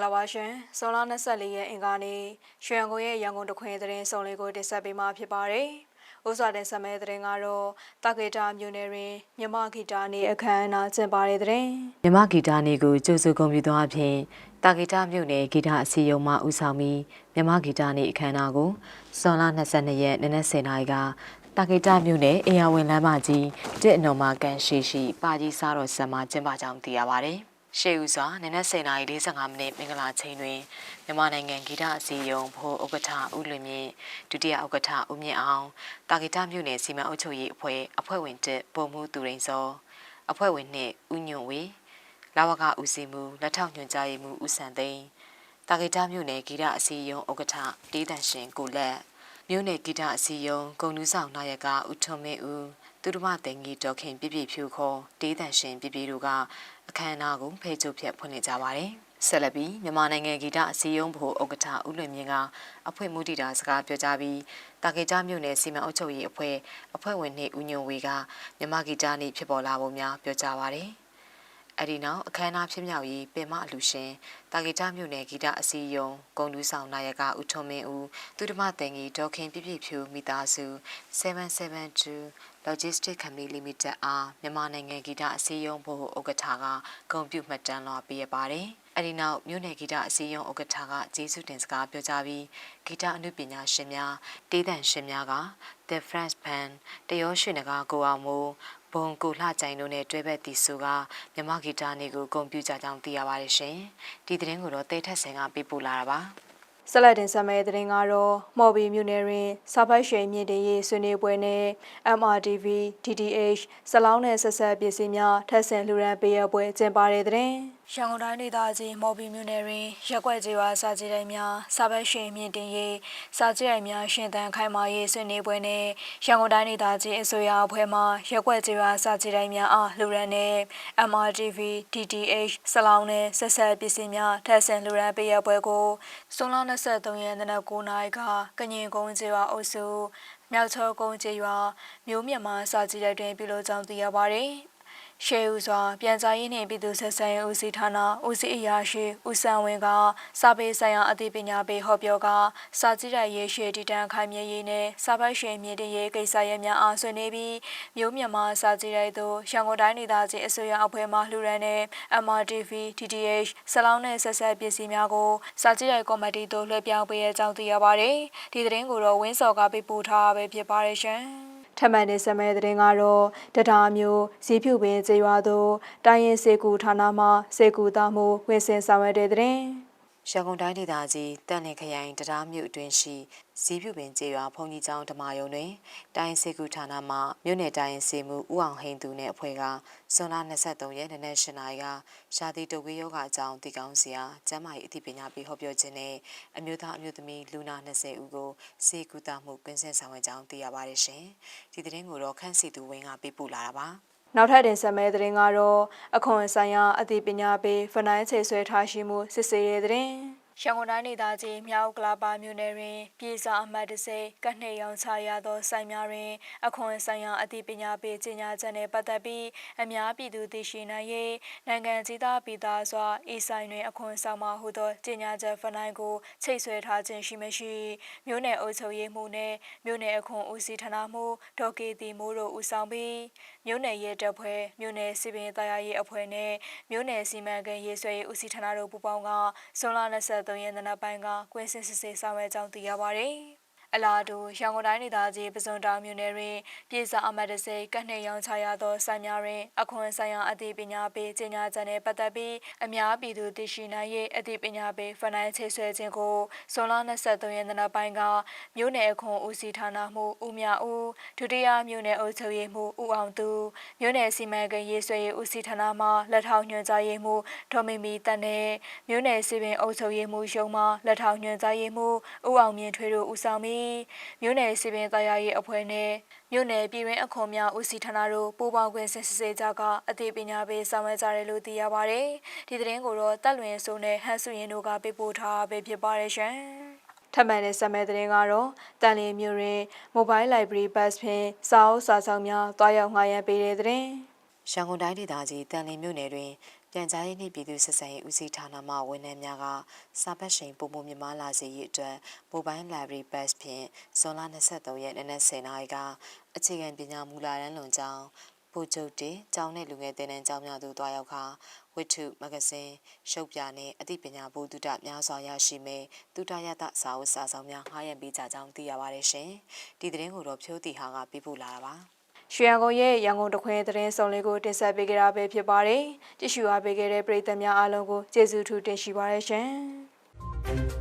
္ဂလာပါရှင်။ဇွန်လ24ရက်အင်္ဂါနေ့ရွှေရန်ကုန်ရဲ့ရန်ကုန်တခွင်သတင်းစုံလေးကိုတင်ဆက်ပေးမှာဖြစ်ပါတယ်။ဥစွာတင်ဆက်မဲ့သတင်းကတော့တာကေတာမြို့နယ်တွင်မြမဂီတာနေအခမ်းအနားကျင်းပတဲ့သတင်းမြမဂီတာနေကိုကျိုးစုဂုံပြသွားဖြင့်တာဂီတာမြို့နယ်ဂီတာအစည်းအရုံးမှဦးဆောင်ပြီးမြမဂီတာနေအခမ်းအနားကိုဇွန်လ22ရက်နေ့နက်10:00နာရီကတာဂီတာမြို့နယ်အေယာဝင်လမ်းမကြီးတစ်အနော်မာကန်ရှိရှိပါကြီးစားတော်ဆံမှာကျင်းပကြောင်းသိရပါတယ်။ ရှေးဦးစွာနနက်10:45မိနစ်မင်္ဂလာချိန်တွင်မြန်မာနိုင်ငံဂီတအစည်းအရုံးဘိုးဥက္ကဋ္ဌဦးလွင်မြင့်ဒုတိယဥက္ကဋ္ဌဦးမြင့်အောင်တာဂီတာမြို့နယ်စီမံအုပ်ချုပ်ရေးအဖွဲ့အဖွဲ့ဝင်တစ်ပုံမှုသူရိန်စောအဖွဲ့ဝင်နှစ်ဦးညွန့်ဝေလာဝကဦးစီးမှုလက်ထောက်ညွှန်ကြားရေးမှူးဦးစံသိန်းတာဂီတာမြို့နယ်ဂီတအစည်းအရုံးဥက္ကဋ္ဌတေးတန်ရှင်ကိုလက်မြို့နယ်ဂီတအစည်းအရုံးဂုံနူးဆောင်နာယကဦးထွန်းမင်းဦး သူတို့မတင်ကြီးတော်ခင်ပြပြဖြူခေါ်တေးတန်ရှင်ပြပြတို့ကအခမ်းအနားကိုဖဲချုပ်ဖြတ်ဖွင့်လှစ်ကြပါတယ်ဆက်လက်ပြီးမြန်မာနိုင်ငံဂီတအစည်းအရုံးဘို့ဥက္ကဋ္ဌဦးလွင်မြင့်ကအဖွင့်မှုတည်တာစကားပြောကြားပြီးတာဂီတာမြို့နယ်စီမံအုပ်ချုပ်ရေးအဖွဲ့အဖွဲ့ဝင်နှင့်ဦးညွန့်ဝေကမြန်မာဂီတနေ့ဖြစ်ပေါ်လာပုံများပြောကြားပါတယ် အဲ့ဒီနောက်အခမ်းအနားဖြစ်မြောက်ရေးပင်မအလူရှင်တာဂီတာမြို့နယ်ဂီတအစည်းအရုံးဂုံလူးဆောင်နာယကဦးထွန်းမင်းဦးသူဓမ္မတင်ကြီးဒေါခင်ပြပြဖြူမိသားစု772 Logistic Company Limited အားမြန်မာနိုင်ငံဂီတအစည်းအရုံးဘို့ဥက္ကဋ္ဌကဂုဏ်ပြုမှတ်တမ်းလွှာပေးရပါတယ်။ အဲ့ဒီနောက်မြို့နယ်ဂီတအစည်းအရုံးဥက္ကဋ္ဌကကျေးဇူးတင်စကားပြောကြားပြီးဂီတအမှုပညာရှင်များတေးသံရှင်များက The French Band တရောရွှေနဂါကိုအောင်မိုးဘုံကိုလှကြိုင်တို့နဲ့တွဲဘက်တီဆိုကမြမဂီတာနေကိုဂုဏ်ပြုကြကြောင်းသိရပါတယ်ရှင်။ဒီသတင်းကိုတော့တေးထက်ဆင်ကပေးပို့လာတာပါ။။ဆက်လက်တင်ဆက်မဲ့သတင်းကတော့မော်ဘီမြို့နယ်တွင်စာပိုက်ရွှေမြင့်တင်ရေးဆွေးနွေးပွဲနဲ့ MRTV DTH စလောင်းနဲ့ဆက်ဆက်ပစ္စည်းများထပ်ဆင်လှူဒန်းပေးရပွဲကျင်းပတဲ့သတင်း။ ရန်ကုန်တိုင်းဒေသကြီးမော်ဘီမြို့နယ်တွင်ရက်ွက်ကျေးဝါစာကြည့်တိုင်းများစာပိုက်ရွှေမြင့်တင်ရေးစာကြည့်တိုင်းများရှင်သန်ခိုင်မာရေးဆွေးနွေးပွဲနဲ့ရန်ကုန်တိုင်းဒေသကြီးအစိုးရအဖွဲ့မှရက်ွက်ကျေးဝါစာကြည့်တိုင်းများအားလှူဒန်းတဲ့ MRTV DTH စလောင်းနဲ့ဆက်ဆက်ပစ္စည်းများထပ်ဆင်လှူဒန်းပေးရပွဲကိုစွန်လ23ရက်နေ့နက်9:00နာရီကကညင်ကုန်းကျေးဝါအုပ်စုမြောက်ချောကုန်းကျေးရွာမြို့မြန်မာစာကြည့်တိုက်တွင်ပြုလုပ်ကြောင်းသိရပါတယ်။ ရှေးဦးစွာပြန်ကြားရေးနှင့်ပြည်သူ့ဆက်ဆံရေးဦးစီးဌာနဦးစီးအရာရှိဦးစံဝင်းကစာပေဆိုင်ရာအသိပညာပေးဟောပြောကစာကြည့်တိုက်ရေးရှေးတည်တံ့ခိုင်မြဲရေးနဲ့စာပိုက်ရှင်မြင့်တရေးကိစ္စရပ်များအားဆွေးနွေးပြီးမြို့မြန်မာစာကြည့်တိုက်သို့ရန်ကုန်တိုင်းဒေသကြီးအစိုးရအဖွဲ့မှလှူဒါန်းတဲ့ MRTV TTH ဆလောင်းနဲ့ဆက်ဆက်ပစ္စည်းများကိုစာကြည့်တိုက်ကော်မတီသို့လွှဲပြောင်းပေးရကြောင်းသိရပါတယ်ဒီသတင်းကိုတော့ဝင်းစော်ကပေးပို့ထားပဲဖြစ်ပါတယ်ရှင် ထပ်မံနေဆက်မဲ့တဲ့တင်ကတော့တဒါမျိုးဇီးဖြူပင်ကျေးရွာသို့တိုင်းရင်စေကူဌာနမှစေကူသားမှုဝင်စင်ဆောင်ရွက်တဲ့တဲ့ ရန်ကုန်တိုင်းဒေသကြီးတန်လင်ခရိုင်တရားမြို့အတွင်းရှိဇီးဖြူပင်ကျေးရွာဘုံကြီးကျောင်းဓမ္မယုံတွင်တိုင်းစေကူဌာနမှမြို့နယ်တိုင်းစေမှုဦးအောင်ဟိန်သူနှင့်အဖွဲ့ကဇွန်လ23ရက်နေ့နက်၈နာရီကရှားတိတဝေးယောဂအကြောင်းတည်ကောင်းစရာကျမ်းမာရေးအသိပညာပေးဟောပြောခြင်းနဲ့အမျိုးသားအမျိုးသမီးလူနာ20ဦးကိုစေကူတာမှုကွင်းဆင်းဆောင်ရွက်ကြောင်းသိရပါတယ်ရှင်။ဒီသတင်းကိုတော့ခန့်စီသူဝင်းကပေးပို့လာတာပါ။ နောက်ထပ်တင်ဆက်မဲ့တဲ့တင်ကတော့အခွန်ဆိုင်ရာအသိပညာပေးဖနိုင်းချေဆွဲထားရှိမှုစစ်ဆေးတဲ့တဲ့ ရန်ကုန်တိုင်းဒေသကြီးမြောက်ကလာပါမြို့နယ်တွင် ပြည်စာအမှတ်တစိကနှိရောင်ချရသောဆိုင်များတွင် အခွန်ဆိုင်ရာအသိပညာပေးကြေညာချက်နှင့်ပတ်သက်ပြီးအများပြည်သူသိရှိနိုင်ရေးနိုင်ငံကြီးသားပြည်သားစွာဤဆိုင်တွင် အခွန်ဆောင်မှာဟုသောကြေညာချက်ဖနိုင်းကိုချိတ်ဆွဲထားခြင်းရှိမရှိမြို့နယ်အုပ်ချုပ်ရေးမှူးနှင့်မြို့နယ်အခွန်ဦးစီးဌာနမှဒေါ်ကေတီမိုးတို့ဦးဆောင်ပြီးမြို့နယ်ရဲတပ်ဖွဲ့မြို့နယ်စီပင်တရားရေးအဖွဲ့နှင့်မြို့နယ်စီမံကိန်းရေးဆွဲရေးဦးစီးဌာနတို့ပူးပေါင်းကဇွန်လ23ရက်နေ့နက်ပိုင်းကကွင်းစစ်စစ်ဆေးဆောင်ရွက်ကြောင်းသိရပါသည် အလားတူရန်ကုန်တိုင်းဒေသကြီးပဇွန်တောင်မြို့နယ်တွင်ပြည်စာအမတ်တစိကနှိရောင်ချရသောဆိုင်များတွင်အခွန်ဆိုင်ရာအသိပညာပေးကြေညာချက်နှင့်ပတ်သက်ပြီးအများပြည်သူသိရှိနိုင်ရေးအသိပညာပေးဖနိုင်းချိတ်ဆွဲခြင်းကိုဇွန်လ23ရက်နေ့ပိုင်းကမြို့နယ်အခွန်ဦးစီးဌာနမှဦးမြဦးဒုတိယမြို့နယ်အုပ်ချုပ်ရေးမှူးဦးအောင်သူမြို့နယ်စီမံကိန်းရေးဆွဲရေးဦးစီးဌာနမှလက်ထောက်ညွှန်ကြားရေးမှူးဒေါ်မီမီတန်နဲ့မြို့နယ်စီပင်အုပ်ချုပ်ရေးမှူးရုံးမှလက်ထောက်ညွှန်ကြားရေးမှူးဦးအောင်မြင့်ထွေးတို့ဦးဆောင်ပြီးမြို့နယ်စီပင်တရားရေးအဖွဲ့နဲ့မြို့နယ်ပြည်တွင်းအခွန်များဦးစီးဌာနတို့ပူးပေါင်းခွင့်စစ်ဆေးကြကအသိပညာပေးဆောင်ရွက်ကြတယ်လို့သိရပါတယ်။ဒီသတင်းကိုတော့တက်လွင်စိုးနဲ့ဟန်စုရင်တို့ကပေးပို့ထားပဲဖြစ်ပါတယ်ရှင်။ထပ်မံတဲ့ဆက်မဲ့သတင်းကတော့တန်လီမြို့တွင် Mobile Library Bus ဖြင့်စာအုပ်စာဆောင်များတွားရောက်ငှားရမ်းပေးတဲ့သတင်းရန်ကုန်တိုင်းဒေသကြီးတန်လင်းမြို့နယ်တွင် ပြန်ကြားရေးနှင့်ပြည်သူ့ဆက်ဆံရေးဦးစီးဌာနမှဝန်ထမ်းများကစာပတ်ရှင်ပုံပုံမြမလာစေရေးအတွက် Mobile Library Bus ဖြင့်ဇွန်လ23ရက်နေ့နက်10:00နာရီကအခြေခံပညာမူလာတန်းလွန်ကျောင်းပိုကျုပ်တင်ကျောင်းနှင့်လူငယ်တင်နန်းကျောင်းများသို့တွားရောက်ခါဝိထုမဂဇင်းရှုပ်ပြနှင့်အသိပညာဘုဒ္ဓတများစွာရရှိမေတုတရတစာအုပ်စာဆောင်များငှားရန်ပေးကြကြောင်းသိရပါတယ်ရှင်ဒီသတင်းကိုတော့ဖြိုးတီဟာကပြပို့လာတာပါ ရွှေရန်ကုန်ရဲ့ရန်ကုန်တခွင်သတင်းစုံလေးကိုတင်ဆက်ပေးကြတာပဲဖြစ်ပါတယ်ကြည့်ရှုအားပေးခဲ့တဲ့ပရိသတ်များအားလုံးကိုကျေးဇူးထူးတင်ရှိပါရရှင်